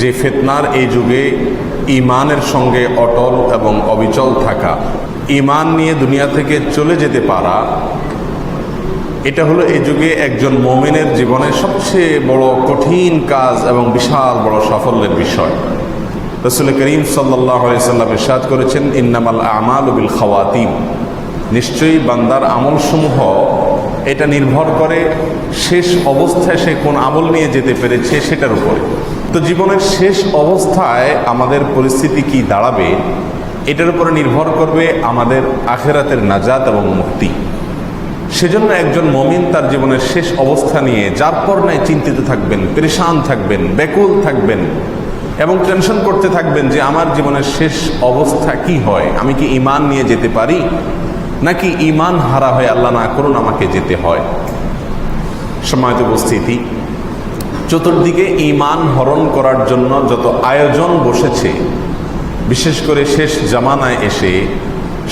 যে ফেতনার এই যুগে ইমানের সঙ্গে অটল এবং অবিচল থাকা ইমান নিয়ে দুনিয়া থেকে চলে যেতে পারা, এটা হলো এই যুগে একজন মোমেনের জীবনের সবচেয়ে বড় কঠিন কাজ এবং বিশাল বড় সাফল্যের বিষয়। রসুল করিম সাল্লাহ সাল্লাম ইরশাদ করেছেন, ইন্নামাল আমাল বিল খাওয়াতিম নিশ্চয়ই বান্দার আমলসমূহ এটা নির্ভর করে শেষ অবস্থায় সে কোন আমল নিয়ে যেতে পেরেছে সেটার উপরে। তো জীবনের শেষ অবস্থায় আমাদের পরিস্থিতি কি দাঁড়াবে, এটার উপরে নির্ভর করবে আমাদের আখেরাতের নাজাত এবং মুক্তি। সেজন্য একজন মমিন তার জীবনের শেষ অবস্থা নিয়ে যার পর নাই চিন্তিত থাকবেন, পরেশান থাকবেন, ব্যাকুল থাকবেন এবং টেনশন করতে থাকবেন যে আমার জীবনের শেষ অবস্থা কি হয়, আমি কি ইমান নিয়ে যেতে পারি, নাকি ইমান হারা হয়ে আল্লাহ না করুন আমাকে যেতে হয়। সময়ত উপস্থিতি চতুর্দিকে ইমান হরণ করার জন্য যত আয়োজন বসেছে, বিশেষ করে শেষ জামানায় এসে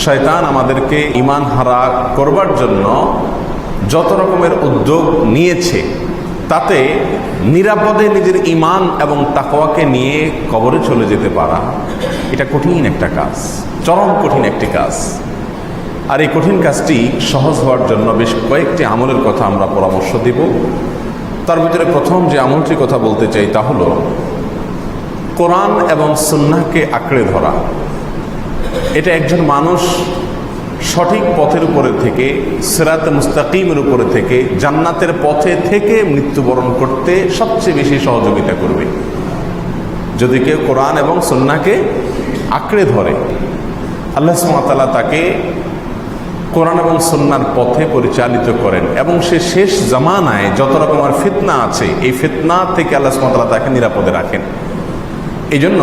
শয়তান আমাদেরকে ইমান হারা করবার জন্য যত রকমের উদ্যোগ নিয়েছে, তাতে নিরাপদে নিজের ইমান এবং তাকওয়াকে নিয়ে কবরে চলে যেতে পারা, এটা কঠিন একটা কাজ, চরম কঠিন একটি কাজ। আর এই কঠিন কাজটি সহজ হওয়ার জন্য বেশ কয়েকটি আমলের কথা আমরা পরামর্শ দিব। তার ভিতরে প্রথম যে আমলটির কথা বলতে চাই তা হলো, কোরআন এবং সুন্নাহকে আঁকড়ে ধরা। এটা একজন মানুষ সঠিক পথের উপরে থেকে, সেরাত মুস্তাকিমের উপরে থেকে, জান্নাতের পথে থেকে মৃত্যুবরণ করতে সবচেয়ে বেশি সহযোগিতা করবে। যদি কেউ কোরআন এবং সন্নাকে আঁকড়ে ধরে, আল্লাহ সুমাতালা তাকে কোরআন এবং সন্ন্যার পথে পরিচালিত করেন এবং সে শেষ জামানায় যত রকমের ফিতনা আছে, এই ফিতনা থেকে আল্লাহ সুমাতালা তাকে নিরাপদে রাখেন। এই জন্য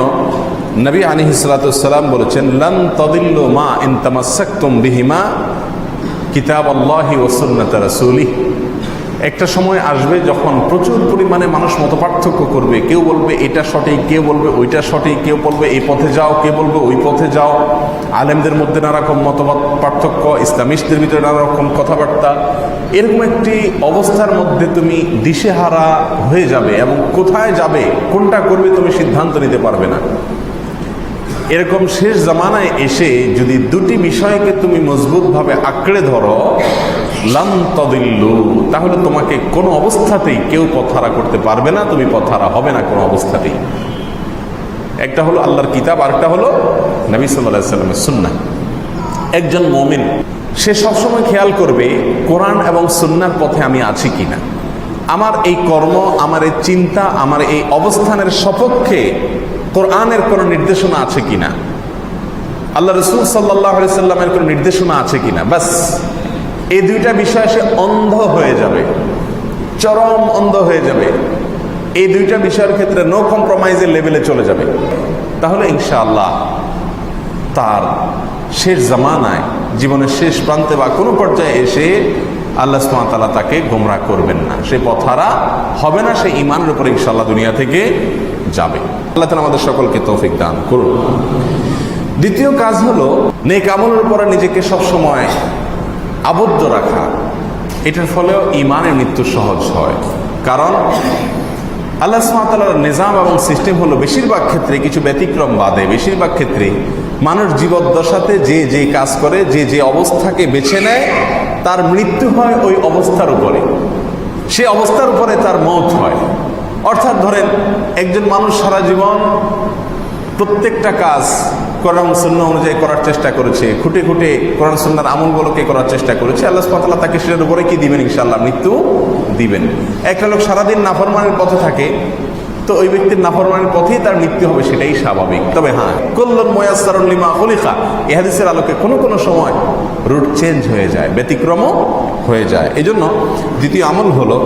নবী আনি হিসালাতাম বলেছেন, লন তদিল্ল মা ইনতামাসাক্তুম বিহিমা কিতাব আল্লাহি ওসন্নত রসুলি একটা সময় আসবে যখন প্রচুর পরিমাণে মানুষ মত পার্থক্য করবে। কেউ বলবে, এটা সঠিক কেউ বলবে, ওইটা সঠিক কেউ বলবে, এই পথে যাও কেউ বলবে, ওই পথে যাও আলেমদের মধ্যে নানা রকম মতবাদ, পার্থক্য, ইসলামিস্টদের ভিতরে নানা রকম কথাবার্তা। এরকম একটি অবস্থার মধ্যে তুমি দিশেহারা হয়ে যাবে এবং কোথায় যাবে, কোনটা করবে তুমি সিদ্ধান্ত নিতে পারবে না। এরকম শেষ জামানায় এসে যদি দুটি বিষয়কে তুমি মজবুতভাবে আঁকড়ে ধরো তাহলে তোমাকে কোনো অবস্থাতেই কেউ পথহারা করতে পারবে না, তুমি পথহারা হবে না কোনো অবস্থাতেই। একটা হলো আল্লাহর কিতাব, আরেকটা হলো নবী সাল্লামের সুন্না একজন মমিন, সে সবসময় খেয়াল করবে, কোরআন এবং সুন্নার পথে আমি আছি কিনা। আমার এই কর্ম, আমার এই চিন্তা, আমার এই অবস্থানের সপক্ষে কোরআনের কোনো নির্দেশনা আছে কিনা? আল্লাহ রসুল সাল্লাহ সাল্লামের কোনো নির্দেশনা আছে কিনা? বাস এই দুইটা বিষয় সে অন্ধ হয়ে যাবে, চরম অন্ধ হয়ে যাবে। এই দুইটা বিষয়ের ক্ষেত্রে নো কম্প্রোমাইজের লেভেলে চলে যাবে। তাহলে ইনশাআল্লাহ তার শেষ জামানায়, জীবনের শেষ প্রান্তে বা কোনো পর্যায়ে এসে আল্লাহ সুমাতালা তাকে গোমরা করবেন না। সে পথারা হবে না, সে ইমানের উপরে ইনশাল্লাহ দুনিয়া থেকে যাবে। আল্লাহ তালা আমাদের সকলকে তৌফিক দান করুন। দ্বিতীয় কাজ হলো, নেক আমলের উপরে নিজেকে সবসময় আবদ্ধ রাখা। এটার ফলেও ইমানের মৃত্যু সহজ হয়। কারণ আল্লাহ সুমাতালার নিজাম এবং সিস্টেম হলো বেশিরভাগ ক্ষেত্রে কিছু ব্যতিক্রম বাদে। বেশিরভাগ ক্ষেত্রে মানুষ জীবদ্দশাতে যে যে কাজ করে, যে যে অবস্থাকে বেছে নেয়, তার মৃত্যু হয় ওই অবস্থার উপরে। সে অবস্থার উপরে তার মত হয়। অর্থাৎ ধরেন, একজন মানুষ সারা জীবন প্রত্যেকটা কাজ কোরআন শূন্য অনুযায়ী করার চেষ্টা করেছে। খুঁটে খুঁটে কোরআন সুন্নার আমলগুলোকে করার চেষ্টা করেছে। আল্লাহ সুবহানাহু তাকে সেটার উপরে কি দিবেন ইনশাল্লাহ মৃত্যু দিবেন। একটা লোক সারাদিন নাফরমানের পথে থাকে, তো ওই ব্যক্তির নাফরমানের পথেই তার মৃত্যু হবে সেটাই স্বাভাবিক। তবে হ্যাঁ কল্লন ময়াসারুল্লিমা হলিখা এহাদিসের আলোকে কোনো কোনো সময় রুট চেঞ্জ হয়ে যায়, ব্যতিক্রমও হয়ে যায়। এই জন্য দ্বিতীয় আমল হলো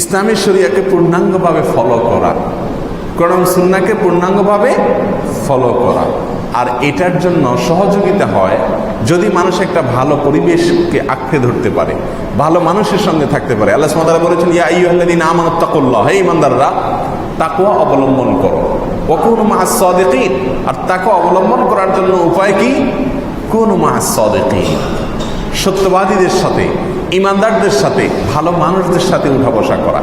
ইসলামী শরিয়াকে পূর্ণাঙ্গভাবে ফলো করা। কোরআন সুন্নাকে পূর্ণাঙ্গভাবে ফলো করা। আর এটার জন্য সহযোগিতা হয় যদি মানুষ একটা ভালো পরিবেশকে আঁকড়ে ধরতে পারে, ভালো মানুষের সঙ্গে থাকতে পারে। আল্লাহ সুমাদারা বলেছেন, ইয়া তাকুল্লাহ হে ইমানদাররা তাকওয়া অবলম্বন করো। মা'আস সাদিকিন। আর তাকে অবলম্বন করার জন্য উপায় কি? কোন মা'আস সাদিকিন। সত্যবাদীদের সাথে ইমানদারদের সাথে, ভালো মানুষদের সাথে উঠা বসা করা।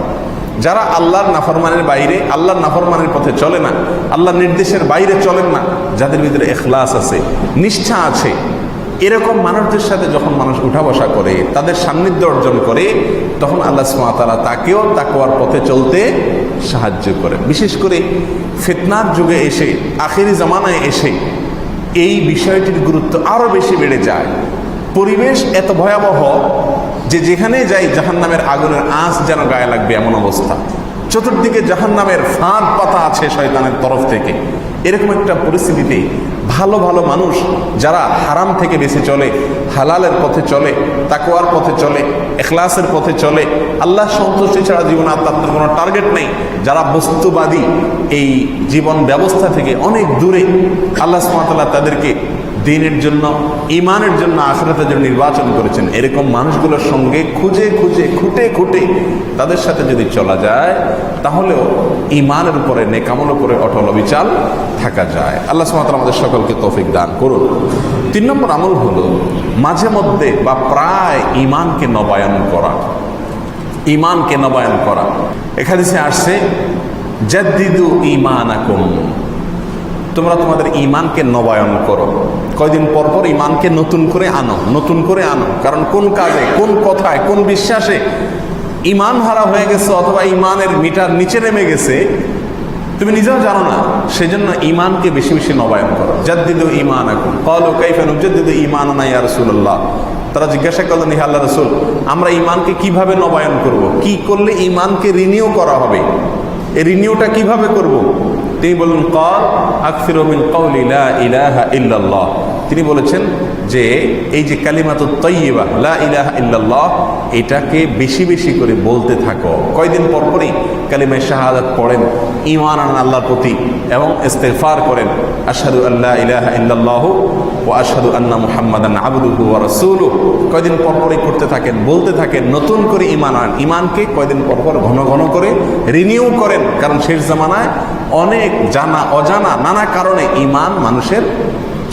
যারা আল্লাহর নাফরমানের বাইরে, আল্লাহর নাফরমানের পথে চলে না, আল্লাহর নির্দেশের বাইরে চলেন না, যাদের ভিতরে এখলাস আছে, নিষ্ঠা আছে, এরকম মানুষদের সাথে যখন মানুষ উঠা বসা করে, তাদের সান্নিধ্য অর্জন করে, তখন আল্লাহ সুমাতারা তাকেও তাকুয়ার পথে চলতে সাহায্য করে। বিশেষ করে ফেতনার যুগে এসে, আখেরি জামানায় এসে, এই বিষয়টির গুরুত্ব আরও বেশি বেড়ে যায়। পরিবেশ এত ভয়াবহ যে যেখানে যাই জাহান নামের আগুনের আঁচ যেন গায়ে লাগবে এমন অবস্থা। চতুর্দিকে জাহান নামের ফাঁদ পাতা আছে শয়তানের তরফ থেকে। এরকম একটা পরিস্থিতিতে ভালো ভালো মানুষ যারা হারাম থেকে বেঁচে চলে, হালালের পথে চলে তাকোয়ার পথে চলে, এখলাসের পথে চলে, আল্লাহ সন্তুষ্টি ছাড়া জীবনে আর তাদের কোনো টার্গেট নেই। যারা বস্তুবাদী এই জীবন ব্যবস্থা থেকে অনেক দূরে, আল্লাহ সুমাতাল্লাহ তাদেরকে দিনের জন্য ইমানের জন্য আখরাতের জন্য নির্বাচন করেছেন। এরকম মানুষগুলোর সঙ্গে খুঁজে খুঁজে, খুঁটে খুঁটে তাদের সাথে যদি চলা যায়, তাহলেও ইমানের উপরে নেকামল উপরে অটল অবিচাল থাকা যায়। আল্লাহ সুমাতাল আমাদের সকলকে তৌফিক দান করুন। তিন নম্বর আমল হলো মাঝে মধ্যে বা প্রায় ইমানকে নবায়ন করা। ইমানকে নবায়ন করা। এখানে সে আসছে, জাদ্দিদু ইমান তোমরা তোমাদের ইমানকে নবায়ন করো। কয়দিন পর পর ইমানকে নতুন করে আনো, নতুন করে আনো। কারণ কোন কাজে, কোন কথায়, কোন বিশ্বাসে ইমান হারা হয়ে গেছে অথবা ইমানের মিটার নিচে নেমে গেছে, তুমি নিজেও জানো না। সেজন্য ইমানকে বেশি বেশি নবায়ন করো। জাদ্দিদু ইমান এখন কল কাইফেন জাদ্দিদু ইমান না ইয়া রাসূলুল্লাহ। তারা জিজ্ঞাসা করলেন, হে আল্লাহ রসুল, আমরা ইমানকে কীভাবে নবায়ন করব। কি করলে ইমানকে রিনিউ করা হবে? এই রিনিউটা কীভাবে করব। তিনি বললেন কল আকফির ইলাহা ইল্লাল্লাহ তিনি বলেছেন যে এই যে কালিমাত তৈবা লা ইলাহা এটাকে বেশি বেশি করে বলতে থাকো। কয়দিন পর পরই কালিমায় শাহাদাত পড়েন ইমান আন আল্লাহর প্রতি এবং ইস্তেফার করেন। আশহাদু আল্লাহ ইলাহা ইল্লাল্লাহ ও আশহাদু আন্না মুহাম্মাদান আবদুহু ওয়া রাসূলুহু। কয়দিন পর পরই করতে থাকেন, বলতে থাকেন, নতুন করে ইমান আন ইমানকে কয়দিন পর পর ঘন ঘন করে রিনিউ করেন। কারণ শেষ জামানায় অনেক জানা, অজানা, নানা কারণে ইমান মানুষের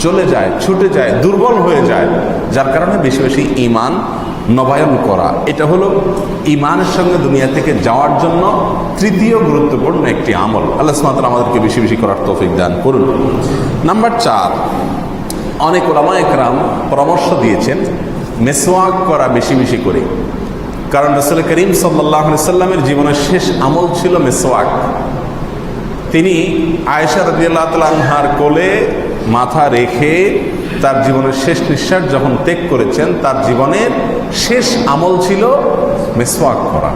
চলে যায়, ছুটে যায়, দুর্বল হয়ে যায়। যার কারণে বেশি বেশি ইমান নবায়ন করা। এটা হলো ইমানের সঙ্গে দুনিয়া থেকে যাওয়ার জন্য তৃতীয় গুরুত্বপূর্ণ একটি আমল। আল্লাহ সুমাত্রা আমাদেরকে বেশি বেশি করার তৌফিক দান করুন। নাম্বার চার, অনেক ওলামা একরাম পরামর্শ দিয়েছেন মেসোয়াক করা বেশি বেশি করে। কারণ রসুল করিম সাল্লাহ সাল্লামের জীবনের শেষ আমল ছিল মেসোয়াক তিনি আয়েশা রদিয়াল্লাহ তালহার কোলে মাথা রেখে তার জীবনের শেষ নিঃশ্বাস যখন ত্যাগ করেছেন, তার জীবনের শেষ আমল ছিল মেসওয়াক করা।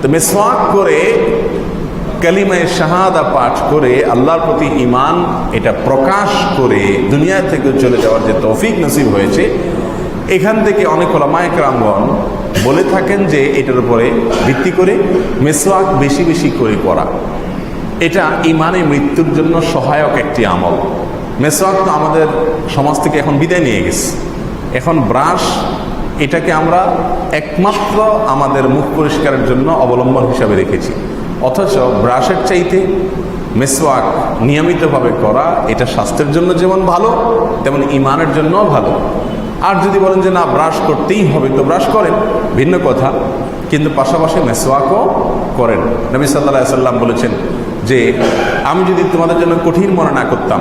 তো মেসওয়াক করে কালিমায় শাহাদা পাঠ করে আল্লাহর প্রতি ইমান এটা প্রকাশ করে দুনিয়া থেকে চলে যাওয়ার যে তৌফিক নসিব হয়েছে, এখান থেকে অনেক ওলামায়ক রামগণ বলে থাকেন যে এটার উপরে ভিত্তি করে মেসওয়াক বেশি বেশি করে করা এটা ইমানে মৃত্যুর জন্য সহায়ক একটি আমল। মেসওয়াক তো আমাদের সমাজ থেকে এখন বিদায় নিয়ে গেছে। এখন ব্রাশ, এটাকে আমরা একমাত্র আমাদের মুখ পরিষ্কারের জন্য অবলম্বন হিসাবে রেখেছি। অথচ ব্রাশের চাইতে মেসওয়াক নিয়মিতভাবে করা, এটা স্বাস্থ্যের জন্য যেমন ভালো, তেমন ইমানের জন্যও ভালো। আর যদি বলেন যে না, ব্রাশ করতেই হবে, তো ব্রাশ করেন। ভিন্ন কথা, কিন্তু পাশাপাশি মেসওয়াকও করেন। নবী সাল্লাহ সাল্লাম বলেছেন যে আমি যদি তোমাদের জন্য কঠিন মনে না করতাম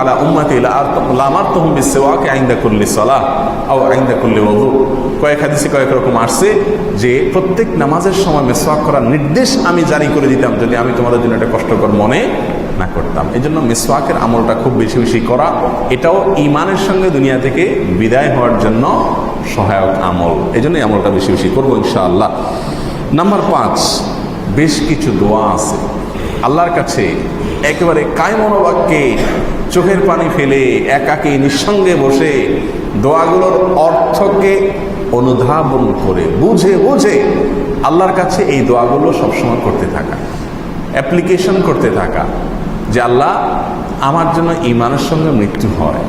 আলা লামার কয়েক কয়েক রকম যে প্রত্যেক নামাজের সময় করার নির্দেশ আমি জারি করে দিতাম যদি আমি তোমাদের জন্য কষ্টকর মনে না করতাম। এই জন্য আমলটা খুব বেশি বেশি করা, এটাও ইমানের সঙ্গে দুনিয়া থেকে বিদায় হওয়ার জন্য সহায়ক আমল। এই জন্য আমলটা বেশি বেশি করব ইনশাআল্লাহ। নাম্বার পাঁচ বেশ কিছু দোয়া আছে। আল্লাহর কাছে একেবারে কায়মনোবাক্যে চোখের পানি ফেলে একাকে নিঃসঙ্গে বসে দোয়াগুলোর অর্থকে অনুধাবন করে বুঝে বুঝে আল্লাহর কাছে এই দোয়াগুলো সবসময় করতে থাকা অ্যাপ্লিকেশন করতে থাকা যে আল্লাহ আমার জন্য ইমানের সঙ্গে মৃত্যু হয়।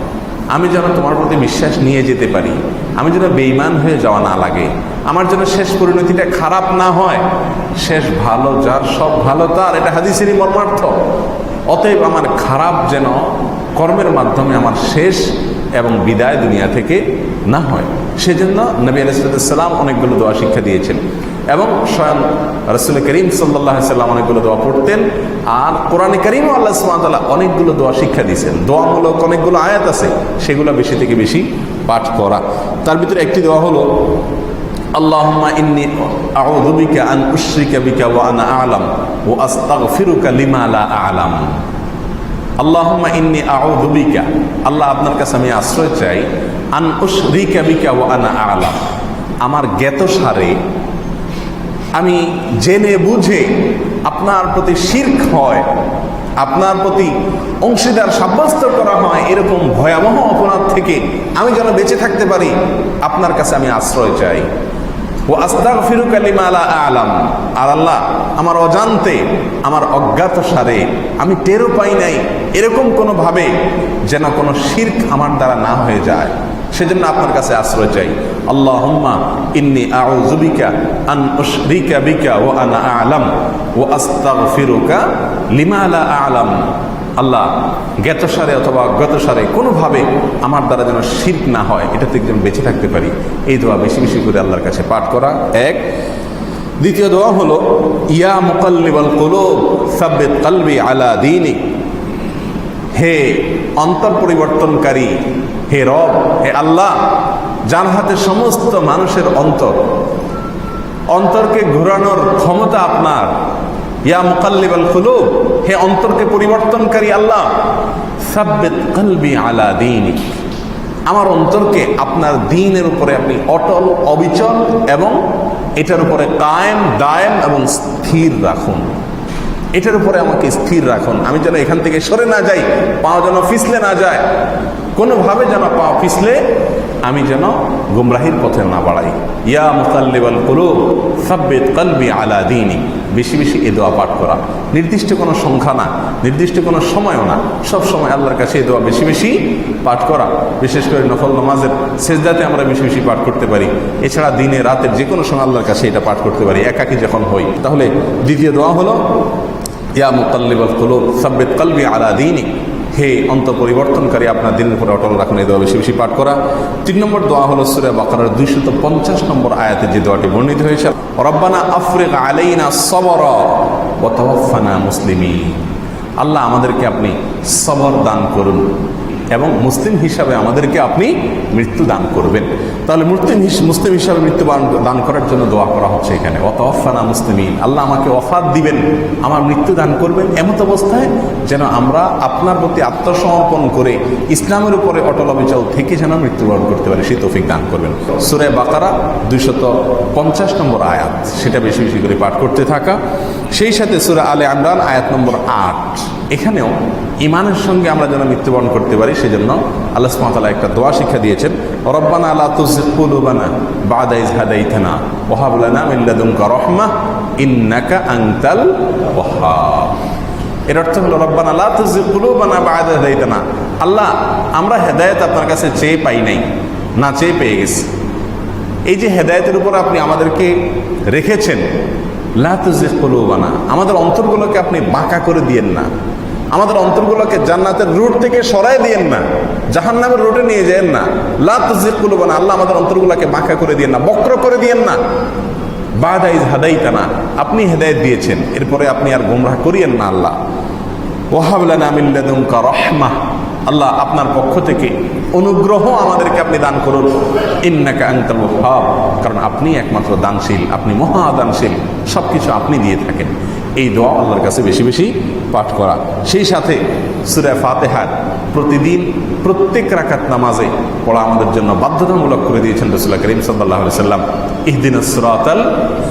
আমি যেন তোমার প্রতি বিশ্বাস নিয়ে যেতে পারি। আমি যেন বেইমান হয়ে যাওয়া না লাগে। আমার জন্য শেষ পরিণতিটা খারাপ না হয়। শেষ ভালো যার, সব ভালো তার। এটা হাদিসেরই মর্মার্থ। অতএব আমার খারাপ যেন কর্মের মাধ্যমে আমার শেষ এবং বিদায় দুনিয়া থেকে না হয়। সেজন্য নবী আলাইসালাম অনেকগুলো দোয়া শিক্ষা দিয়েছেন। এবং স্বয়ং রসুল করিম সাল্লাহ সাল্লাম অনেকগুলো দোয়া পড়তেন, আর কোরআনে করিমও আল্লাহ সুমাতাল্লাহ অনেকগুলো দোয়া শিক্ষা দিয়েছেন। দোয়ামূলক অনেকগুলো আয়াত আছে, সেগুলো বেশি থেকে বেশি পাঠ করা। তার ভিতরে একটি দোয়া হলো আমার ইন্নি সারে আন ওয়া আ'লাম আল্লাহ আপনার কাছে আমি আশ্রয় চাই, আন ওয়া আ'লাম। আমার আমি জেনে বুঝে আপনার প্রতি শির্ক হয়, আপনার প্রতি অংশীদার সাব্যস্ত করা হয়, এরকম ভয়াবহ অপরাধ থেকে আমি যেন বেঁচে থাকতে পারি, আপনার কাছে আমি আশ্রয় চাই। ও আস্তাক ফিরুক আলিমা আলা আলাম। আর আল্লাহ আমার অজান্তে আমার অজ্ঞাত সারে, আমি টেরও পাই নাই, এরকম কোনোভাবে যেন কোনো শির্ক আমার দ্বারা না হয়ে যায়। সেজন্য আপনার কাছে আশ্রয় চাই। আল্লাহুম্মা ইন্নি আউযুবিকা আন উশরিকা বিকা ওয়া আনা আ'লাম ওয়া আস্তাগফিরুকা লিমা লা আ'লাম। আল্লাহ জ্ঞাতসারে অথবা অজ্ঞাতসারে কোনোভাবে আমার দ্বারা যেন শির্ক না হয়, এটা থেকে যেন বেঁচে থাকতে পারি। এই দোয়া বেশি বেশি করে আল্লাহর কাছে পাঠ করা। এক। দ্বিতীয় দোয়া হলো, ইয়া মুকাল্লিবাল কুলুব, সাব্বিত কলবি আলা দীনিক। হে অন্তর পরিবর্তনকারী, হে রব, হে আল্লাহ যার হাতে সমস্ত মানুষের অন্তর। অন্তরকে ঘোরানোর ক্ষমতা আপনার। ইয়া মুকাল্লিবাল কুলুব, হে অন্তরকে পরিবর্তনকারী আল্লাহ, সাব্বিত কলবি আলা দীনিক। আমার অন্তরকে আপনার দিনের উপরে আপনি অটল, অবিচল এবং এটার উপরে কায়েম, দায়েম এবং স্থির রাখুন। এটার উপরে আমাকে স্থির রাখুন। আমি যেন এখান থেকে সরে না যাই, পা যেন ফিসলে না যায়, কোনোভাবে যেন পা ফিসলে আমি যেন গুমরাহির পথে না বাড়াই। ইয়া মুকাল্লিবাল কুলুব, সাব্বিত কলবি আলা দিনি বেশি বেশি এ দোয়া পাঠ করা। নির্দিষ্ট কোনো সংখ্যা না, নির্দিষ্ট কোনো সময়ও না, সব সময় আল্লাহর কাছে এই দোয়া বেশি বেশি পাঠ করা। বিশেষ করে নফল নামাজের সেজদাতে আমরা বেশি বেশি পাঠ করতে পারি। এছাড়া দিনে, রাতের যে কোনো সময় আল্লাহর কাছে এটা পাঠ করতে পারি, একাকি যখন হই। তাহলে দ্বিতীয় দোয়া হলো, ইয়া মুকাল্লিবাল কুলুব, সাব্বিত কলবি আলা দিনিক। হে অন্ত পরিবর্তনকারী, আপনার দিনের উপরে অটল রাখুন, এই দোয়া বেশি বেশি পাঠ করা। তিন নম্বর দোয়া হল সুরে বাকার দুইশত পঞ্চাশ নম্বর আয়াতে যে দোয়াটি বর্ণিত হয়েছে, রব্বানা আফরিক আলাইনা সবর ও তওয়াফানা মুসলিমি আল্লাহ আমাদেরকে আপনি সবর দান করুন। এবং মুসলিম হিসাবে আমাদেরকে আপনি মৃত্যু দান করবেন। তাহলে মুসলিম মুসলিম হিসাবে মৃত্যু দান করার জন্য দোয়া করা হচ্ছে এখানে। অত অফানা মুসলিমিন, আল্লাহ আমাকে অফাত দিবেন, আমার মৃত্যু দান করবেন এমত অবস্থায় যেন আমরা আপনার প্রতি আত্মসমর্পণ করে ইসলামের উপরে অটল অবিচল থেকে যেন মৃত্যুবরণ করতে পারি, সেই তৌফিক দান করবেন। সুরে বাকারা দুইশত পঞ্চাশ নম্বর আয়াত, সেটা বেশি বেশি করে পাঠ করতে থাকা। সেই সাথে সুরে আলে আমরান আয়াত নম্বর আট, এখানেও ইমানের সঙ্গে আমরা যেন মৃত্যুবরণ করতে পারি, সেজন্য আল্লাহ সুমাতালা একটা দোয়া শিক্ষা দিয়েছেন, রব্বানা আল্লাহ তুজকুলুবানা বাদাইজ হাদাইথানা ওহাবুলানা মিল্লাদুমকা রহমা ইন্নাকা আংতাল ওহাব এর অর্থ হলো, রব্বানা আল্লাহ তুজকুলুবানা বাদা হাদাইতানা। আল্লাহ, আমরা হেদায়েত আপনার কাছে চেয়ে পাই নাই, না চেয়ে পেয়ে গেছি। এই যে হেদায়েতের উপর আপনি আমাদেরকে রেখেছেন লাতুজিক কলুবানা আমাদের অন্তরগুলোকে আপনি বাঁকা করে দিয়েন না। আমাদের অন্তরগুলোকে জান্নাতের রুট থেকে সরাই দিয়েন না জাহান নামের রুটে নিয়ে যেন না। লাতুজিক কলুবানা, আল্লাহ আমাদের অন্তরগুলোকে বাঁকা করে দিয়েন না, বক্র করে দিয়েন না। বাদাইজ হাদাইতা না আপনি হেদায়ত দিয়েছেন, এরপরে আপনি আর গুমরাহ করিয়েন না আল্লাহ। ওহাবলানা মিল্লাদুমকা রহমা আল্লাহ আপনার পক্ষ থেকে অনুগ্রহ আমাদেরকে আপনি দান করুন। ইন্নাকা আঙ্কাল ওহাব কারণ আপনি একমাত্র দানশীল, আপনি মহাদানশীল সব কিছু আপনি দিয়ে থাকেন। এই দোয়া আল্লাহর কাছে বেশি বেশি পাঠ করা। সেই সাথে সুরে ফাতেহার প্রতিদিন প্রত্যেক রাকাত নামাজে পড়া আমাদের জন্য বাধ্যতামূলক করে দিয়েছেন রসুল্লাহ করিম সাল্লাহ সাল্লাম ইহদিন সুরাতাল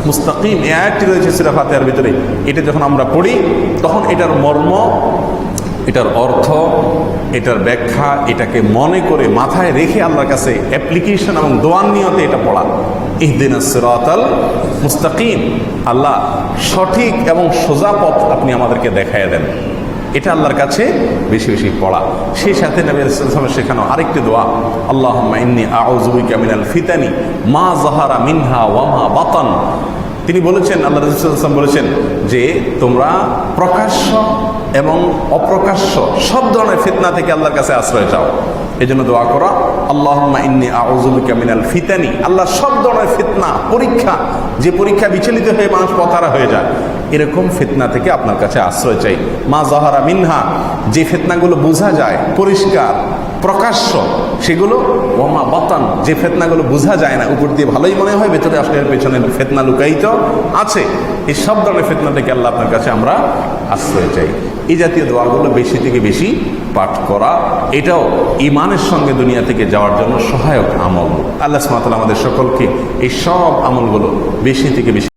মুস্তাকিম। এ আয়াতটি রয়েছে সুরে ফাতেহার ভিতরে। এটা যখন আমরা পড়ি, তখন এটার মর্ম, এটার অর্থ, এটার ব্যাখ্যা, এটাকে মনে করে মাথায় রেখে আল্লাহর কাছে অ্যাপ্লিকেশন এবং দোয়ান নিয়তে এটা পড়া। মুস্তাকিম। আল্লাহ সঠিক এবং সোজা পথ আপনি আমাদেরকে দেখায় দেন। এটা আল্লাহর কাছে বেশি বেশি পড়া। সেই সাথে নবী শেখানো আরেকটি দোয়া আল্লাহ ফিতানি, মা জাহারা মিনহা ওয়ামা বাতান। তিনি বলেছেন, আল্লাহ রসুলাম বলেছেন যে, তোমরা প্রকাশ্য এবং অপ্রকাশ্য সব ধরনের ফিতনা থেকে আল্লাহর কাছে আশ্রয় চাও। এই জন্য দোয়া করা। আল্লাহ মিনাল ফিতানি। আল্লাহ সব ধরনের ফিতনা, পরীক্ষা, যে পরীক্ষা বিচলিত হয়ে মানুষ পথারা হয়ে যায়, এরকম ফিতনা থেকে আপনার কাছে আশ্রয় চাই। মা জাহারা মিনহা, যে ফিতনাগুলো বোঝা যায়, পরিষ্কার, প্রকাশ্য, সেগুলো ওমা বাতান, যে ফেতনাগুলো বোঝা যায় না, উপর দিয়ে ভালোই মনে হয়, ভেতরে আসলে পেছনে ফেতনা লুকায়িত আছে। এই সব ধরনের ফেতনা থেকে আল্লাহ আপনার কাছে আমরা আশ্রয় চাই। এই জাতীয় দোয়াগুলো বেশি থেকে বেশি পাঠ করা, এটাও ইমানের সঙ্গে দুনিয়া থেকে যাওয়ার জন্য সহায়ক আমল। আল্লাহ সুমাতাল আমাদের সকলকে এই সব আমলগুলো বেশি থেকে বেশি